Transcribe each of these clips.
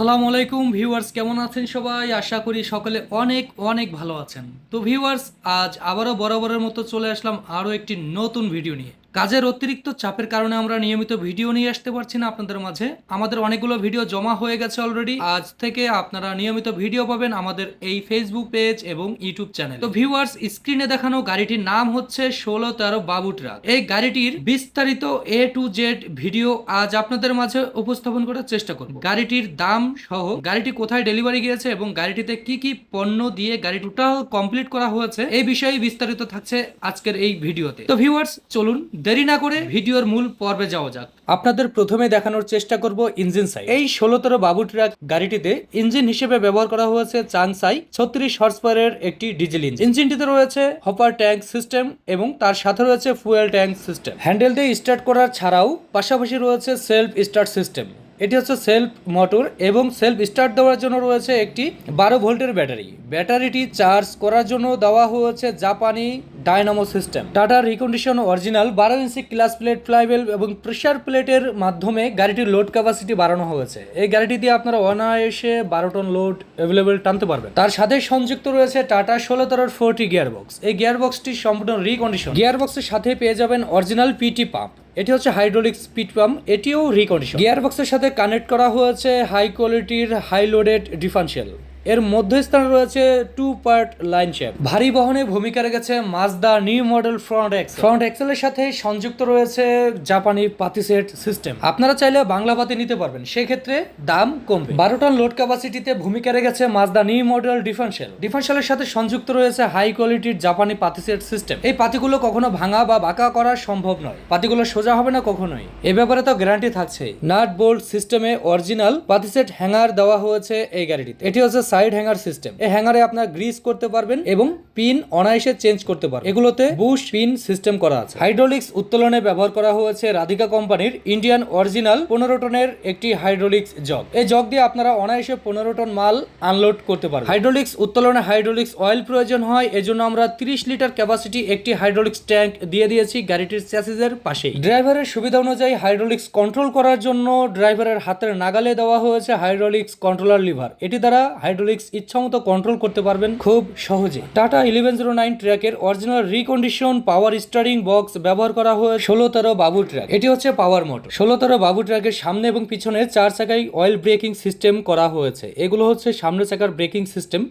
আসসালামু আলাইকুম, ভিউয়ার্স, কেমন আছেন সবাই? আশা করি সকলে অনেক অনেক ভালো আছেন। তো ভিউয়ার্স, আজ আবারও বরাবরের মতো চলে আসলাম আরও একটি নতুন ভিডিও নিয়ে। কাজের অতিরিক্ত চাপের কারণে আমরা নিয়মিত ভিডিও নিয়ে আসতে পারছি না আপনাদের মাঝে। আমাদের অনেকগুলো ভিডিও জমা হয়ে গেছে অলরেডি আজ থেকে আপনারা নিয়মিত ভিডিও পাবেন আমাদের এই ফেসবুক পেজ এবং ইউটিউব চ্যানেল তো ভিউয়ার্স স্ক্রিনে দেখানো গাড়িটির নাম হচ্ছে ষোলো তেরো বাবু ট্রাক এই গাড়িটির বিস্তারিত এ টু জেড ভিডিও আজ আপনাদের মাঝে উপস্থাপন করার চেষ্টা করব। গাড়িটির দাম সহ গাড়িটি কোথায় ডেলিভারি গিয়েছে এবং গাড়িটিতে কি কি পণ্য দিয়ে গাড়ি টোটাল কমপ্লিট করা হয়েছে, এই বিষয়ে বিস্তারিত থাকছে আজকের এই ভিডিওতে। তো ভিউয়ার্স চলুন দেরি না করে ভিডিওর মূল পর্বে যাওয়া যাক। আপনাদের প্রথমে দেখানোর চেষ্টা করব ইঞ্জিন সাই এই ষোলোতর বাবু ট্রাক গাড়িটিতে ইঞ্জিন হিসেবে ব্যবহার করা হয়েছে চান সাই ছত্রিশ হর্স পাওয়ারের একটি ডিজেল ইঞ্জিন ইঞ্জিনটিতে রয়েছে হপার ট্যাঙ্ক সিস্টেম এবং তার সাথে রয়েছে ফুয়েল ট্যাঙ্ক সিস্টেম হ্যান্ডেল দিয়ে স্টার্ট করার ছাড়াও পাশাপাশি রয়েছে সেলফ স্টার্ট সিস্টেম এটি হচ্ছে সেলফ মোটর এবং সেলফ স্টার্ট দেওয়ার জন্য রয়েছে একটি বারো ভোল্টের ব্যাটারি। ব্যাটারিটি চার্জ করার জন্য দেওয়া হয়েছে জাপানি dynamo system Tata recondition original বারো ইঞ্চি ক্লাস প্লেট ফ্লাইবেল এবং প্রেশার প্লেটের মাধ্যমে গাড়িটির লোড ক্যাপাসিটি বাড়ানো হয়েছে। এই গাড়িটি দিয়ে আপনারা অনায়াসে বারো টন লোড অ্যাভেলেবেল টানতে পারবেন। তার সাথে সংযুক্ত রয়েছে টাটা ষোলো তেরোর ফোরটি গিয়ার বক্স এই গিয়ার বক্সটি সম্পূর্ণ রিকন্ডিশন গিয়ার বক্সের সাথে পেয়ে যাবেন অরিজিনাল পিটি পাম্প এটি হচ্ছে হাইড্রোলিক স্পিড পাম্প এটিও রিকন্ডিশন গিয়ার বক্সের সাথে কানেক্ট করা হয়েছে হাই কোয়ালিটির হাই লোডেড ডিফারেন্সিয়াল এর মধ্যস্থানে রয়েছে টু পার্ট লাইন শেপ ভারী বহনে ভূমিকা রেখেছে Mazda new model front axle front এক্সেলের সাথে সংযুক্ত রয়েছে জাপানি পাতি সেট সিস্টেম আপনারা চাইলে বাংলা পাতি নিতে পারবেন, সেক্ষেত্রে দাম কমবে। বারো টন লোড ক্যাপাসিটিতে ভূমিকা রেখেছে মাজদা নিউ মডেল ডিফারেন্সিয়াল ডিফারেন্সিয়ালের সাথে সংযুক্ত রয়েছে হাই কোয়ালিটির জাপানি পাতি সেট সিস্টেম এই পাতিগুলো কখনো ভাঙা বা বাঁকা করা সম্ভব নয়। পাতিগুলো সোজা হবে না কখনোই। এ ব্যাপারে তো গ্যারান্টি থাকছে নাট বোল্ট সিস্টেমে অরিজিনাল পাতিসেট হ্যাঙ্গার দেওয়া হয়েছে এই গাড়িটিতে। এটি হচ্ছে সাইড হ্যাঙ্গার সিস্টেম এই হ্যাঙ্গারে আপনার গ্রিস করতে পারবেন এবং পিন অনায়াসে চেঞ্জ করতে পারবেন। এগুলোতে বুশ পিন সিস্টেম করা আছে। হাইড্রোলিক্স উত্তোলনে ব্যবহার করা হয়েছে রাধিকা কোম্পানির ইন্ডিয়ান অরিজিনাল পনেরো টনের একটি হাইড্রোলিক্স জগ এই জগ দিয়ে আপনারা অনায়াসে পনেরো টন মাল আনলোড করতে পারবেন। হাইড্রোলিক্স উত্তোলনে হাইড্রোলিক্স অয়েল প্রয়োজন হয়, এজন্য আমরা তিরিশ লিটার ক্যাপাসিটি একটি হাইড্রোলিক্স ট্যাঙ্ক দিয়ে দিয়েছি গাড়িটির চ্যাসিসের পাশেই। ড্রাইভারের সুবিধা অনুযায়ী হাইড্রোলিক্স কন্ট্রোল করার জন্য ড্রাইভারের হাতের নাগালে দেওয়া হয়েছে হাইড্রোলিক্স কন্ট্রোলার লিভার এটি দ্বারা হাইড্রোলিক্স ইচ্ছামতো কন্ট্রোল করতে পারবেন খুব সহজে। টাটা ইলেভেন জিরো নাইন ট্র্যাকের original recondition power steering box ব্যবহার করা হয়ে ষোলো তেরো বাবু ট্র্যাক। এটি হচ্ছে পাওয়ার মোটর ষোলো তেরো বাবু ট্র্যাকের সামনে এবং পিছনে চার চাকায় অয়েল ব্রেকিং সিস্টেম করা হয়েছে। এগুলো হচ্ছে সামনের চাকার ব্রেকিং সিস্টেম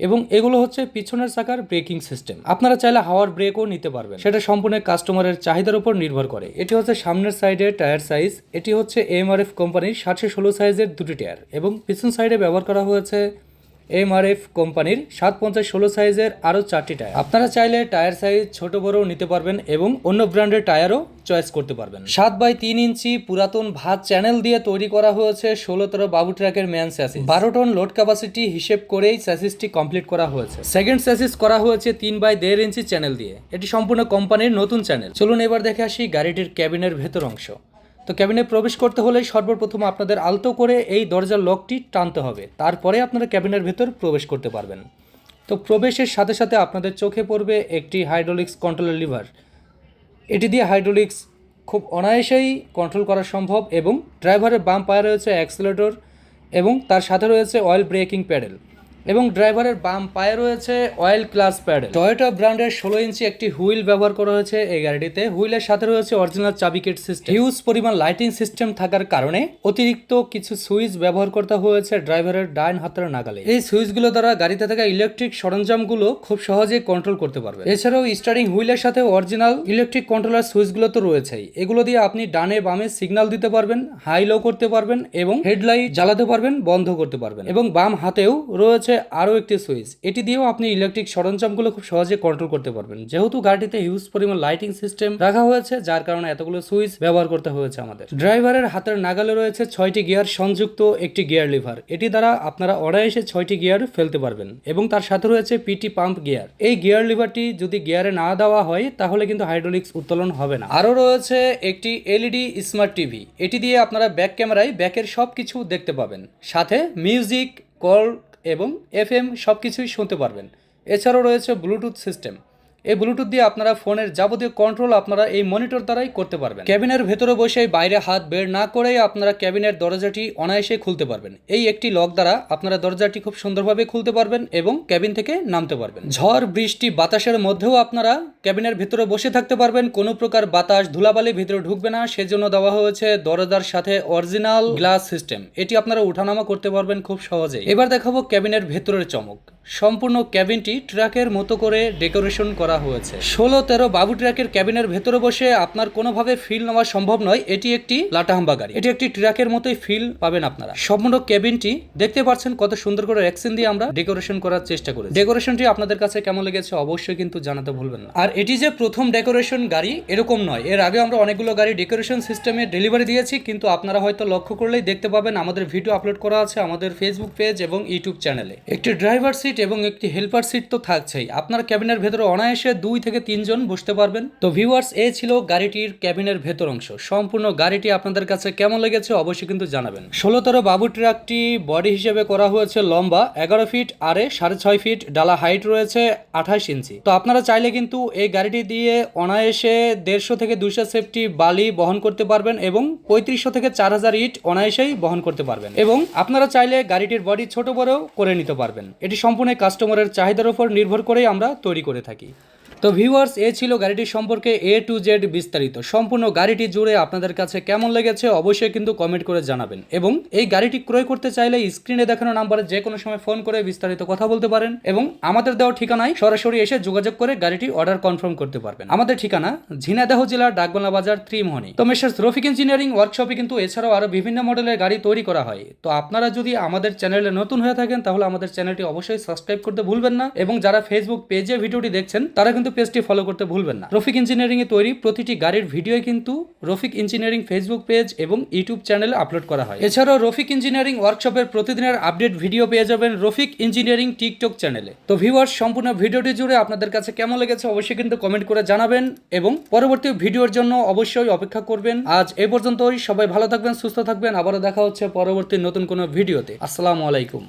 এবং এগুলো হচ্ছে পিছনের চাকার ব্রেকিং সিস্টেম আপনারা চাইলে হাওয়ার ব্রেকও নিতে পারবেন। সেটা সম্পূর্ণ কাস্টমারের চাহিদার উপর নির্ভর করে। এটি হচ্ছে সামনের সাইডে টায়ার সাইজ এটি হচ্ছে এমআরএফ কোম্পানির সাতশো ষোলো সাইজের দুটি টায়ার এবং পিছন সাইডে ব্যবহার করা হয়েছে এমআরএফ কোম্পানির সাত পঞ্চাশ ষোলো সাইজের আরও চারটি টায়ার। আপনারা চাইলে টায়ার সাইজ ছোট বড় নিতে পারবেন এবং অন্য ব্র্যান্ডের টায়ারও চয়েস করতে পারবেন। সাত বাই তিন ইঞ্চি পুরাতন ভাত চ্যানেল দিয়ে তৈরি করা হয়েছে ষোলো তেরো বাবু ট্র্যাকের ম্যান স্যাসিস। বারো টন লোড ক্যাপাসিটি হিসেব করেই স্যাসিসটি কমপ্লিট করা হয়েছে। সেকেন্ড স্যাসিস করা হয়েছে তিন বাই দেড় ইঞ্চি চ্যানেল দিয়ে। এটি সম্পূর্ণ কোম্পানির নতুন চ্যানেল। চলুন এবার দেখে আসি গাড়িটির ক্যাবিনের ভেতর অংশ। তো ক্যাবিনে প্রবেশ করতে হলে সর্বপ্রথম আপনাদের আলতো করে এই দরজার লকটি টানতে হবে। তারপরে আপনারা ক্যাবিনের ভেতর প্রবেশ করতে পারবেন। তো প্রবেশের সাথে সাথে আপনাদের চোখে পড়বে একটি হাইড্রোলিক্স কন্ট্রোলার লিভার। এটি দিয়ে হাইড্রোলিক্স খুব অনায়াসেই কন্ট্রোল করা সম্ভব এবং ড্রাইভারের বাম পায়ে রয়েছে অ্যাক্সেলেটর এবং তার সাথে রয়েছে অয়েল ব্রেকিং প্যাডেল। এবং ড্রাইভারের বাম পায়ে রয়েছে অয়েল ক্লাস প্যাডেল টয়োটা ব্র্যান্ডের ষোলো ইঞ্চি একটি হুইল ব্যবহার করা হয়েছে এই গাড়িটিতে। হুইলের সাথে রয়েছে অরিজিনাল চাবি চাবিকেট সিস্টেম হিউজ পরিমাণ লাইটিং সিস্টেম থাকার কারণে অতিরিক্ত কিছু সুইচ ব্যবহার করতে হয়েছে ড্রাইভারের ডাইন হাতের নাগালে। এই সুইচগুলো দ্বারা গাড়িতে থাকা ইলেকট্রিক সরঞ্জামগুলো খুব সহজে কন্ট্রোল করতে পারবে। এছাড়াও স্টারিং হুইলের সাথে অরিজিনাল ইলেকট্রিক কন্ট্রোলার সুইচগুলো তো রয়েছেই। এগুলো দিয়ে আপনি ডানে বামে সিগন্যাল দিতে পারবেন হাই লো করতে পারবেন এবং হেডলাইট জ্বালাতে পারবেন, বন্ধ করতে পারবেন এবং বাম হাতেও রয়েছে আরও একটি সুইচ। এটি দিয়েও আপনি ইলেকট্রিক সরঞ্জামগুলো খুব সহজে কন্ট্রোল করতে পারবেন। যেহেতু গাড়িতে হিউজ পরিমাণ লাইটিং সিস্টেম রাখা হয়েছে, যার কারণে এতগুলো সুইচ ব্যবহার করতে হয়েছে আমাদের। ড্রাইভারের হাতের নাগালে রয়েছে ছয়টি গিয়ার সংযুক্ত একটি গিয়ার লিভার এটি দ্বারা আপনারা অনায়াসে ছয়টি গিয়ার ফেলতে পারবেন এবং তার সাথে রয়েছে পিটি পাম্প গিয়ার এই গিয়ার লিভারটি যদি গিয়ারে না দেওয়া হয়, তাহলে কিন্তু হাইড্রোলিক্স উত্তোলন হবে না। আরও রয়েছে একটি এলইডি স্মার্ট টিভি এটি দিয়ে আপনারা ব্যাক ক্যামেরায় ব্যাকের সব কিছু দেখতে পাবেন। সাথে মিউজিক কল এবং এফএম সব কিছুই শুনতে পারবেন। এছাড়াও রয়েছে ব্লুটুথ সিস্টেম। এই ব্লুটুথ দিয়ে আপনারা ফোনের যাবতীয় কন্ট্রোল আপনারা এই মনিটর দ্বারাই করতে পারবেন। ক্যাবিনের ভেতরে বসে বাইরে হাত বের না করেই আপনারা ক্যাবিনের দরজাটি অনায়াসে খুলতে পারবেন। এই একটি লক দ্বারা আপনারা দরজাটি খুব সুন্দরভাবে খুলতে পারবেন এবং ক্যাবিন থেকে নামতে পারবেন। ঝড়, বৃষ্টি, বাতাসের মধ্যেও আপনারা ক্যাবিনের ভেতরে বসে থাকতে পারবেন। কোনো প্রকার বাতাস ধুলাবালি ভিতরে ঢুকবে না। সেজন্য দেওয়া হয়েছে দরজার সাথে অরিজিনাল গ্লাস সিস্টেম এটি আপনারা উঠানামা করতে পারবেন খুব সহজেই। এবার দেখাবো ক্যাবিনের ভেতরের চমক। সম্পূর্ণ ক্যাবিনটি ট্রাকের মতো করে ডেকোরেশন করা হয়েছে। ষোলো তেরো বাবু ট্রাকের ক্যাবিনের ভেতরে বসে আপনার কোনোভাবে ফিল নেওয়া সম্ভব নয়, এটি একটি লাটাহাম্বা গাড়ি। এটি একটি ট্রাকের মতোই ফিল পাবেন আপনারা। সম্পূর্ণ ক্যাবিনটি দেখতে পাচ্ছেন কত সুন্দর করে রেক্সিন দিয়ে আমরা ডেকোরেশন করার চেষ্টা করি ডেকোরেশনটি আপনাদের কাছে কেমন লেগেছে অবশ্যই কিন্তু জানাতে ভুলবেন না। আর এটি যে প্রথম ডেকোরেশন গাড়ি, এরকম নয়। এর আগে আমরা অনেকগুলো গাড়ি ডেকোরেশন সিস্টেমে ডেলিভারি দিয়েছি, কিন্তু আপনারা হয়তো লক্ষ্য করলেই দেখতে পাবেন আমাদের ভিডিও আপলোড করা আছে আমাদের ফেসবুক পেজ এবং ইউটিউব চ্যানেলে। একটি ড্রাইভার সিট এবং একটি হেল্পার সিট তো থাকছেই। আপনার ক্যাবিনের ভেতরে অনায়াসে দুই থেকে তিনজন বসতে পারবেন। তো ভিউয়ার্স এ ছিল গাড়িটির ক্যাবিনের ভেতর অংশ। সম্পূর্ণ গাড়িটি আপনাদের কাছে কেমন লেগেছে অবশ্যই কিন্তু জানাবেন। ষোলোতর বাবু ট্রাকটি বডি হিসেবে করা হয়েছে লম্বা, এগারো ফিট আরে সাড়ে ছয় ফিট ডালা হাইট রয়েছে আঠাশ ইঞ্চি। তো আপনারা চাইলে কিন্তু এই গাড়িটি দিয়ে অনায়াসে দেড়শো থেকে দুশো সেফটি বালি বহন করতে পারবেন এবং পঁয়ত্রিশশো থেকে চার হাজার ইট অনায়াসেই বহন করতে পারবেন। এবং আপনারা চাইলে গাড়িটির বডি ছোট বড়ও করে নিতে পারবেন। এটি সম্পূর্ণ কাস্টমারের চাহিদার উপর নির্ভর করেই আমরা তৈরি করে থাকি। তো ভিউয়ার্স এ ছিল গাড়িটির সম্পর্কে এ টু জেড বিস্তারিত। সম্পূর্ণ গাড়িটি জুড়ে আপনাদের কাছে কেমন লেগেছে অবশ্যই কিন্তু কমেন্ট করে জানাবেন। এবং এই গাড়িটি ক্রয় করতে চাইলে স্ক্রিনে দেখানো নাম্বারে যে কোনো সময় ফোন করে বিস্তারিত কথা বলতে পারেন এবং আমাদের দেওয়া ঠিকানায় সরাসরি এসে যোগাযোগ করে গাড়িটি অর্ডার কনফার্ম করতে পারবেন। আমাদের ঠিকানা ঝিনাইদহ জেলার ডাকবাংলা বাজার ত্রিমোহনী। তো মেসার্স রফিক ইঞ্জিনিয়ারিং ওয়ার্কশপে কিন্তু এছাড়াও আরও বিভিন্ন মডেলের গাড়ি তৈরি করা হয়। তো আপনারা যদি আমাদের চ্যানেলে নতুন হয়ে থাকেন, তাহলে আমাদের চ্যানেলটি অবশ্যই সাবস্ক্রাইব করতে ভুলবেন না। এবং যারা ফেসবুক পেজে ভিডিওটি দেখছেন, তারা কিন্তু পেজটি ফলো করতে ভুলবেন না। রফিক ইঞ্জিনিয়ারিং এ তৈরি প্রতিটি গাড়ির ভিডিও কিন্তু রফিক ইঞ্জিনিয়ারিং ফেসবুক পেজ এবং ইউটিউব চ্যানেলে আপলোড করা হয়। এছাড়াও রফিক ইঞ্জিনিয়ারিং ওয়ার্কশপের প্রতিদিনের আপডেট ভিডিও পেয়ে যাবেন রফিক ইঞ্জিনিয়ারিং টিকটক চ্যানেলে তো ভিউয়ার্স সম্পূর্ণ ভিডিওটি জুড়ে আপনাদের কাছে কেমন লেগেছে অবশ্যই কিন্তু কমেন্ট করে জানাবেন এবং পরবর্তী ভিডিওর জন্য অবশ্যই অপেক্ষা করবেন। আজ এ পর্যন্তই, সবাই ভালো থাকবেন, সুস্থ থাকবেন। আবারও দেখা হচ্ছে পরবর্তী নতুন কোনো ভিডিওতে আসসালামু আলাইকুম।